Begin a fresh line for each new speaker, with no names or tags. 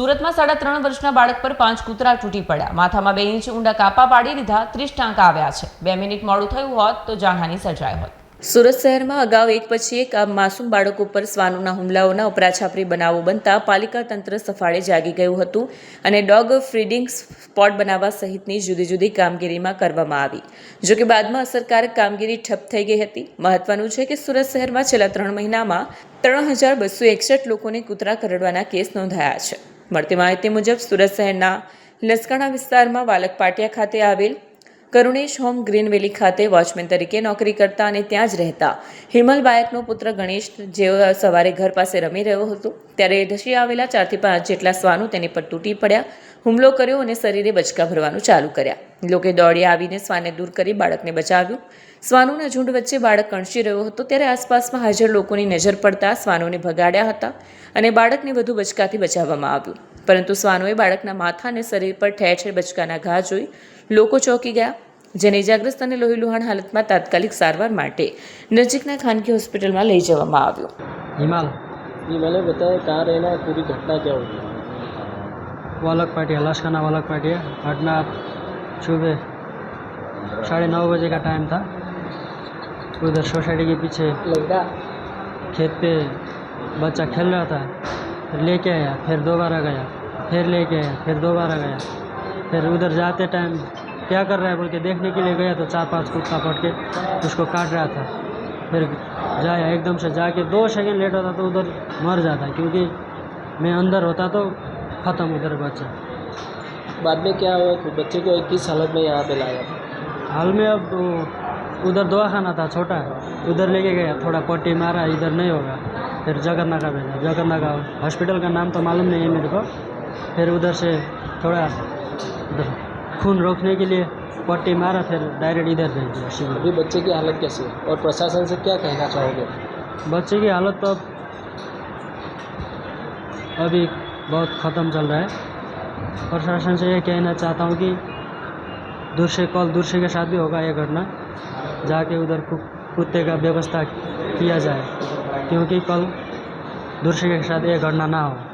સુરતમાં સાડા ત્રણ વર્ષના બાળક પર પાંચ કૂતરા તૂટી પડ્યા. માથામાં બે ઇંચ ઊંડા કાપા પાડી દીધા. ત્રીસ ટાંકા આવ્યા છે. બે મિનિટ મોડું થયું હોત તો જાનહાની સર્જાઈ હોત. સુરત શહેરમાં અગાઉ એક પછી એક આ માસૂમ બાળકો પર શ્વાનોના હુમલાઓના ઉપરાછાપરી બનાવો બનતા પાલિકા તંત્ર સફાળે જાગી ગયું હતું અને ડોગ ફ્રીડિંગ સ્પોટ બનાવવા સહિતની જુદી જુદી કામગીરીમાં કરવામાં આવી. જોકે બાદમાં અસરકારક કામગીરી ઠપ થઈ ગઈ હતી. મહત્વનું છે કે સુરત શહેરમાં છેલ્લા ત્રણ મહિનામાં ત્રણ હજાર બસો એકસઠ લોકોને કૂતરા કરડવાના કેસ નોંધાયા છે. મળતી માહિતી મુજબ સુરત શહેરના લસકાણા વિસ્તારમાં વાલક પાટિયા ખાતે આવેલ કરુણેશ હોમ ગ્રીન વેલી ખાતે વોચમેન તરીકે નોકરી કરતા અને ત્યાં જ રહેતા. હિમલ બાયકનો પુત્ર ગણેશ જેઓ સવારે ઘર પાસે રમી રહ્યો હતો, ત્યારે ધસી આવેલા ચારથી પાંચ જેટલા શ્વાનો તેની પર તૂટી પડ્યા, હુમલો કર્યો અને શરીરે બચકા ભરવાનું ચાલુ કર્યા. લોકે દોડી આવીને શ્વાને દૂર કરી બાળકને બચાવ્યું. શ્વાનોના ઝુંડ વચ્ચે બાળક કણસી રહ્યો હતો, ત્યારે આસપાસમાં હાજર લોકોની નજર પડતા શ્વાનોને ભગાડ્યા હતા અને બાળકને વધુ બચકાથી બચાવવામાં આવ્યું. પરંતુ શ્વાનોએ બાળકના માથા અને શરીર પર ઠેર ઠેર બચકાના ઘા જોઈ લોકો ચોંકી ગયા જેને ઇજાગ્રસ્ત અને લોહીલુહાણ હાલતમાં તાત્કાલિક સારવાર માટે નજીકના ખાનગી હોસ્પિટલમાં લઈ જવામાં આવ્યો
हिमाल
ये मैंने बताया कहाँ रहना है पूरी घटना क्या हुई
वालक पाटिया लाशखाना वालक पाटिया घटना सुबह साढ़े नौ बजे का टाइम था उधर सोसाइटी के पीछे
लड़का
खेत पे बच्चा खेल रहा था फिर लेके आया फिर दोबारा गया फिर लेके आया फिर दोबारा गया। फिर उधर जाते टाइम क्या कर रहा है? बोल के देखने के लिए गया तो चार पाँच कुत्ता पट के उसको काट रहा था। फिर जाया एकदम से जाके दो सेकेंड लेट होता तो उधर मर जाता क्योंकि मैं अंदर होता तो ख़त्म उधर बच्चा
बाद में क्या हुआ कि बच्चे को किस हालत में यहाँ पे लाया?
हाल में अब उधर दवाखाना था छोटा। उधर लेके गया थोड़ा पट्टी मारा इधर नहीं होगा। फिर जगन्नाथ का भेजा जगन्नाथ का हॉस्पिटल का नाम तो मालूम नहीं है मेरे को। फिर उधर से थोड़ा उधर खून रोकने के लिए पट्टी मारा फिर डायरेक्ट इधर भेज दिया शिविर।
अभी बच्चे की हालत कैसी है? और प्रशासन से क्या कहना चाहोगे?
बच्चे की हालत तो अभी बहुत ख़त्म चल रहा है। प्रशासन से ये कहना चाहता हूँ कि दूर से कल दूर से के साथ भी होगा यह घटना जाके उधर कुत्ते का व्यवस्था किया जाए क्योंकि कल दूर से के साथ ये घटना ना हो।